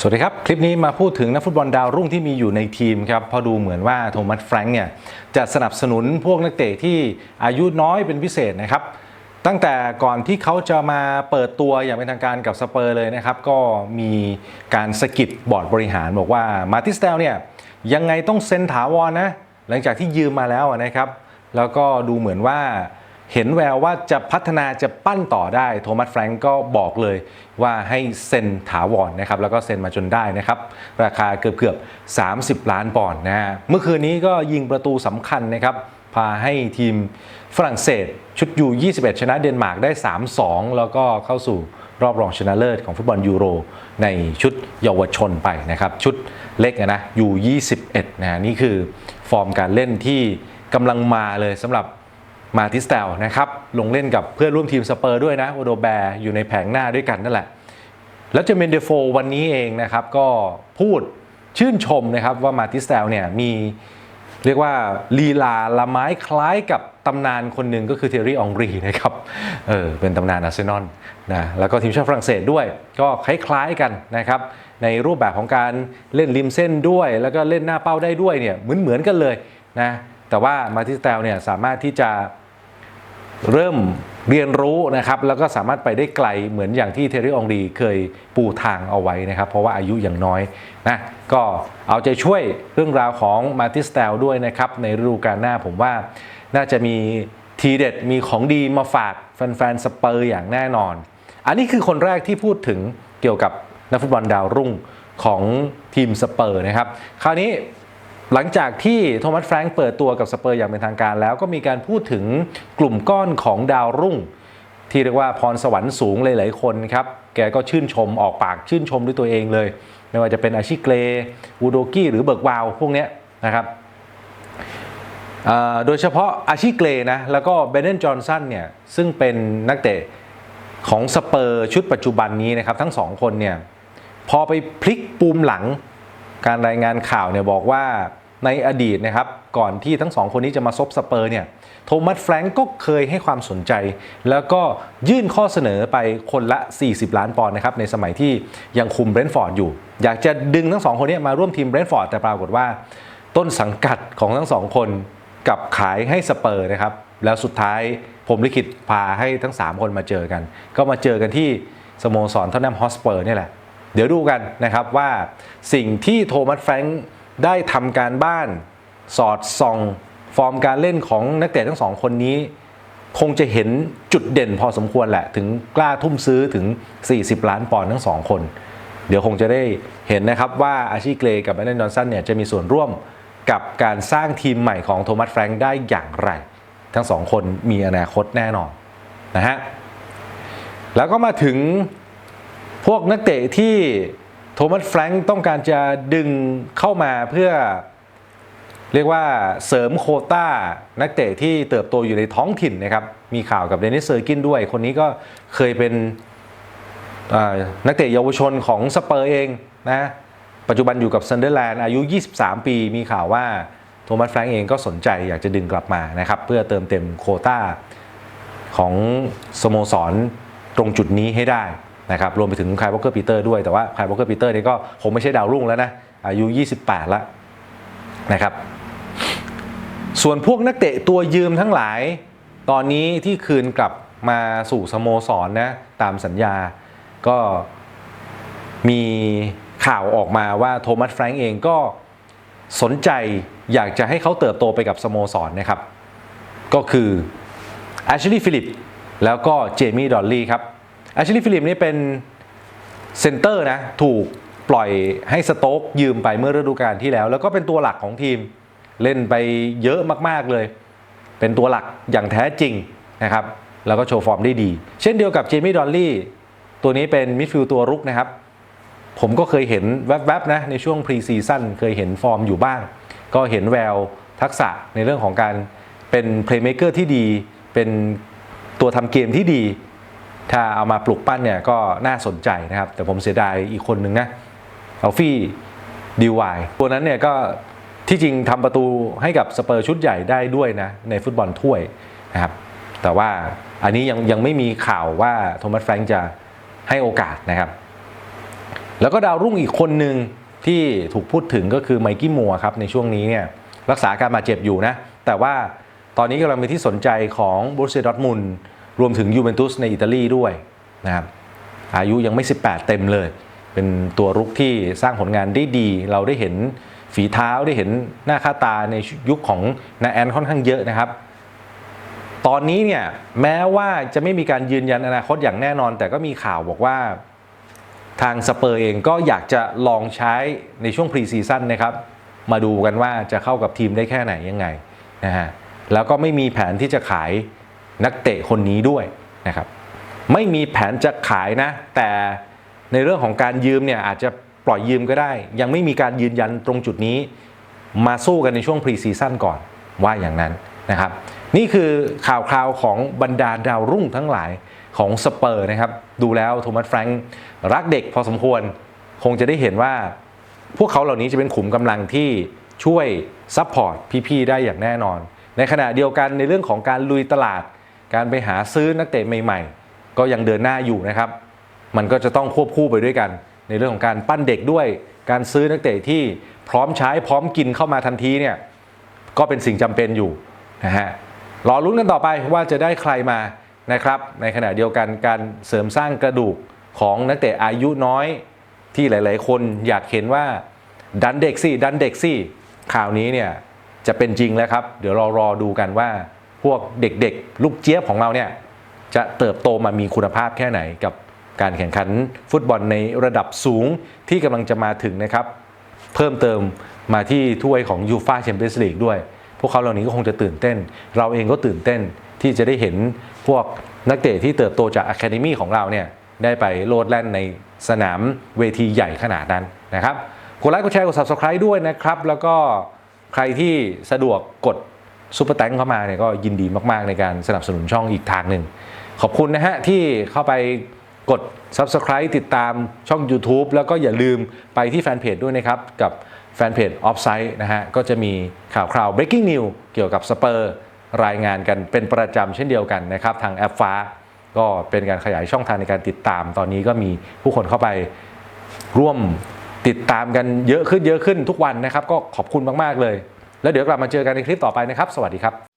สวัสดีครับ คลิปนี้มาพูดถึงนักฟุตบอลดาวรุ่งที่มีอยู่ในทีมครับพอดูเหมือนว่าโทมัสแฟรงค์เนี่ยจะสนับสนุนพวกนักเตะที่อายุน้อยเป็นพิเศษนะครับ ตั้งแต่ก่อนที่เขาจะมาเปิดตัวอย่างเป็นทางการกับสเปอร์เลยนะครับ ก็มีการสะกิดบอร์ดบริหารบอกว่ามาติสเตลเนี่ยยังไงต้องเซ็นถาวรนะ หลังจากที่ยืมมาแล้วนะครับ แล้วก็ดูเหมือนว่า เห็นแววว่าจะพัฒนาจะปั้นต่อได้ โทมัสแฟรงก์ก็บอกเลยว่าให้เซ็นถาวรนะครับแล้วก็เซ็นมาจนได้นะครับ ราคาเกือบเกือบ 30 ล้านปอนด์นะฮะเมื่อคืนนี้ก็ยิงประตูสำคัญนะครับพาให้ทีมฝรั่งเศสชุดยู21 ชนะเดนมาร์กได้ 3-2 แล้วก็เข้าสู่รอบรองชนะเลิศของฟุตบอลยูโร ในชุดเยาวชนไปนะครับ ชุดเล็กอะนะยู21นะนี่คือฟอร์มการเล่นที่กำลังมาเลยสำหรับ มาติสเตลนะครับลงเล่นกับเพื่อนร่วมทีมสเปอร์ด้วยนะโอโดแบร์อยู่ในแผงหน้าด้วยกันนั่นแหละ แล้วเจเมนเดโฟวันนี้เองนะครับก็พูดชื่นชมนะครับว่ามาติสเตลเนี่ยมีเรียกว่าลีลาละไม้คล้ายกับตำนานคนหนึ่งก็คือเทอรี่องรีนะครับเออเป็นตำนานอาร์เซนอลนะแล้วก็ทีมชาติฝรั่งเศสด้วย ก็คล้ายๆกันนะครับในรูปแบบของการเล่นริมเส้นด้วย แล้วก็เล่นหน้าเป้าได้ด้วยเนี่ยเหมือนๆกันเลยนะแต่ว่ามาติสเตลเนี่ยสามารถที่จะ เริ่มเรียนรู้นะครับแล้วก็สามารถไปได้ไกลเหมือนอย่างที่เทรี่องดีเคยปูทางเอาไว้นะครับ เพราะว่าอายุอย่างน้อยนะก็เอาใจช่วยเรื่องราวของมาติสเตลด้วยนะครับในฤดูกาลหน้าผมว่าน่าจะมีทีเด็ดมีของดีมาฝากแฟนๆสเปอร์อย่างแน่นอน อันนี้คือคนแรกที่พูดถึงเกี่ยวกับนักฟุตบอลดาวรุ่งของทีมสเปอร์นะครับ คราวนี้ หลังจากที่โทมัสแฟรงค์เปิดตัวกับสเปอร์อย่างเป็นทางการแล้วก็มีการพูดถึงกลุ่มก้อนของดาวรุ่ง ที่เรียกว่าพรสวรรค์สูงหลายๆคนครับ แกก็ชื่นชมออกปากชื่นชมด้วยตัวเองเลย ไม่ว่าจะเป็นอาชิเกรวูโดกี้หรือเบิร์กวาวพวกนี้นะครับโดยเฉพาะอาชิเกรนะแล้วก็เบนเนนจอห์นสันเนี่ยซึ่งเป็นนักเตะของสเปอร์ชุดปัจจุบันนี้นะครับทั้งสองคนเนี่ยพอไปพลิกปูมหลัง การรายงานข่าวเนี่ยบอกว่าในอดีตนะครับก่อนที่ทั้งสองคนนี้จะมาซบสเปอร์เนี่ยโทมัสแฟรงก์ก็เคยให้ความสนใจ แล้วก็ยื่นข้อเสนอไปคนละ 40 ล้านปอนด์นะครับในสมัยที่ยังคุมเบรนท์ฟอร์ดอยู่ อยากจะดึงทั้งสองคนนี้มาร่วมทีมเบรนท์ฟอร์ดแต่ปรากฏว่า ต้นสังกัดของทั้งสองคนกับขายให้สเปอร์นะครับแล้วสุดท้ายผมลิขิตพาให้ทั้ง 3 คนมาเจอกัน ก็มาเจอกันที่สโมสรทอตแนมฮอสเปอร์นี่แหละ เดี๋ยวดูกันนะครับว่าสิ่งที่โทมัสแฟรงค์ได้ทำการบ้านสอดส่องฟอร์มการเล่นของนักเตะทั้งสองคนนี้ คงจะเห็นจุดเด่นพอสมควรแหละ ถึงกล้าทุ่มซื้อถึง 40 ล้านปอนด์ทั้งสองคน เดี๋ยวคงจะได้เห็นนะครับว่าอาชีเกรกับแอนนนอนสันเนี่ยจะมีส่วนร่วมกับการสร้างทีมใหม่ของโทมัสแฟรงค์ได้อย่างไร ทั้งสองคนมีอนาคตแน่นอนนะฮะแล้วก็มาถึง พวกนักเตะที่โทมัสแฟรงค์ต้องการจะดึงเข้ามาเพื่อ เรียกว่าเสริมโคต้านักเตะที่เติบโตอยู่ในท้องถิ่นนะครับ มีข่าวกับเดนิสเซอร์กินด้วย คนนี้ก็เคยเป็นนักเตะเยาวชนของสเปอร์เองนะปัจจุบันอยู่กับซันเดอร์แลนด์อายุ 23 ปี มีข่าวว่าโทมัสแฟรงค์เองก็สนใจอยากจะดึงกลับมานะครับ เพื่อเติมเต็มโคต้าของสโมสรตรงจุดนี้ให้ได้ นะครับรวมไปถึงคายวอลเกอร์ปีเตอร์ด้วยแต่ว่าคายวอลเกอร์ปีเตอร์นี่ก็คงไม่ใช่ดาวรุ่งแล้วนะอายุ 28 แล้วนะครับส่วนพวกนักเตะตัวยืมทั้งหลาย ตอนนี้ที่คืนกลับมาสู่สโมสรนะตามสัญญาก็มีข่าวออกมาว่าโทมัสแฟรงก์เองก็สนใจอยากจะให้เขาเติบโตไปกับสโมสรนะครับ ก็คือแอชลีย์ฟิลิปแล้วก็เจมี่ดอลลี่ครับ อชลีย์ฟิลิปนี่เป็นเซนเตอร์นะถูกปล่อยให้สโต๊กยืมไปเมื่อฤดูกาลที่แล้ว แล้วก็เป็นตัวหลักของทีมเล่นไปเยอะมากๆเลย เป็นตัวหลักอย่างแท้จริงนะครับแล้วก็โชว์ฟอร์มได้ดี เช่นเดียวกับเจมี่ดอลลี่ตัวนี้เป็นมิดฟิลด์ตัวรุกนะครับ ผมก็เคยเห็นแวบๆนะในช่วงพรีซีซั่นเคยเห็นฟอร์มอยู่บ้าง ก็เห็นแววทักษะในเรื่องของการเป็นเพลย์เม k เกอร์ที่ดี เป็นตัวทำเกมที่ดี ถ้าเอามาปลุกปั้นเนี่ยก็น่าสนใจนะครับ แต่ผมเสียดายอีกคนนึงนะอัลฟี่ดีวายตัวนั้นเนี่ยก็ที่จริงทำประตูให้กับสเปอร์ชุดใหญ่ได้ด้วยนะ ในฟุตบอลถ้วยนะครับ แต่ว่าอันนี้ยังยังไม่มีข่าวว่าโทมัสแฟรงค์จะให้โอกาสนะครับ แล้วก็ดาวรุ่งอีกคนหนึ่งที่ถูกพูดถึงก็คือไมกี้มัวครับในช่วงนี้เนี่ยรักษาอาการบาดเจ็บอยู่นะ แต่ว่าตอนนี้กำลังเป็นที่สนใจของบรูเซดอร์ทมุน รวมถึงยูเวนตุสในอิตาลีด้วยนะครับอายุยังไม่ 18 เต็มเลย เป็นตัวรุกที่สร้างผลงานได้ดี เราได้เห็นฝีเท้าได้เห็นหน้าค่าตาในยุคของนาแอนค่อนข้างเยอะนะครับ ตอนนี้เนี่ยแม้ว่าจะไม่มีการยืนยันอนาคตอย่างแน่นอน แต่ก็มีข่าวบอกว่าทางสเปอร์เองก็อยากจะลองใช้ในช่วงพรีซีซั่นนะครับ มาดูกันว่าจะเข้ากับทีมได้แค่ไหนยังไงนะฮะแล้วก็ไม่มีแผนที่จะขาย นักเตะคนนี้ด้วยนะครับไม่มีแผนจะขายนะ แต่ในเรื่องของการยืมเนี่ยอาจจะปล่อยยืมก็ได้ ยังไม่มีการยืนยันตรงจุดนี้ มาสู้กันในช่วงพรีซีซั่นก่อนว่าอย่างนั้นนะครับ นี่คือข่าวคราวของบรรดาดาวรุ่งทั้งหลายของสเปอร์นะครับ ดูแล้วโทมัสแฟรงค์รักเด็กพอสมควร คงจะได้เห็นว่า พวกเขาเหล่านี้จะเป็นขุมกำลังที่ช่วยซัพพอร์ตพี่ ๆ ได้อย่างแน่นอน ในขณะเดียวกันในเรื่องของการลุยตลาด การไปหาซื้อนักเตะใหม่ๆ ก็ยังเดินหน้าอยู่นะครับ มันก็จะต้องควบคู่ไปด้วยกัน ในเรื่องของการปั้นเด็กด้วย การซื้อนักเตะที่พร้อมใช้พร้อมกินเข้ามาทันทีเนี่ยก็เป็นสิ่งจำเป็นอยู่นะฮะรอลุ้นกันต่อไปว่าจะได้ใครมานะครับ ในขณะเดียวกันการเสริมสร้างกระดูกของนักเตะอายุน้อยที่หลาย ๆ คนอยากเห็นว่าดันเด็กสิดันเด็กสิข่าวนี้เนี่ยจะเป็นจริงแล้วครับ เดี๋ยวเรารอดูกันว่า พวกเด็กๆ ลูกเจี๊ยบของเราเนี่ยจะเติบโตมามีคุณภาพแค่ไหนกับการแข่งขันฟุตบอลในระดับสูงที่กำลังจะมาถึงนะครับ เพิ่มเติมมาที่ถ้วยของยูฟาแชมเปี้ยนส์ลีกด้วย พวกเขาเหล่านี้ก็คงจะตื่นเต้น เราเองก็ตื่นเต้นที่จะได้เห็นพวกนักเตะที่เติบโตจากอะคาเดมีของเราเนี่ยได้ไปโลดแล่นในสนามเวทีใหญ่ขนาดนั้นนะครับ กดไลค์กดแชร์กด subscribe ด้วยนะครับ แล้วก็ใครที่สะดวกกด ซุปเปอร์แตงเข้ามาเนี่ยก็ยินดีมาก ๆ ในการสนับสนุนช่องอีกทางหนึ่ง ขอบคุณนะฮะ ที่เข้าไปกด Subscribe ติดตามช่อง YouTube แล้วก็อย่าลืมไปที่แฟนเพจด้วยนะครับ กับแฟนเพจ Offside นะฮะ ก็จะมีข่าวคราว breaking news เกี่ยวกับสเปอร์รายงานกันเป็นประจำเช่นเดียวกันนะครับ ทางแอปฟ้า ก็เป็นการขยายช่องทางในการติดตาม ตอนนี้ก็มีผู้คนเข้าไปร่วมติดตามกันเยอะขึ้นเยอะขึ้นทุกวันนะครับ ก็ขอบคุณมาก ๆ เลย แล้วเดี๋ยวกลับมาเจอกันในคลิปต่อไปนะครับ สวัสดีครับ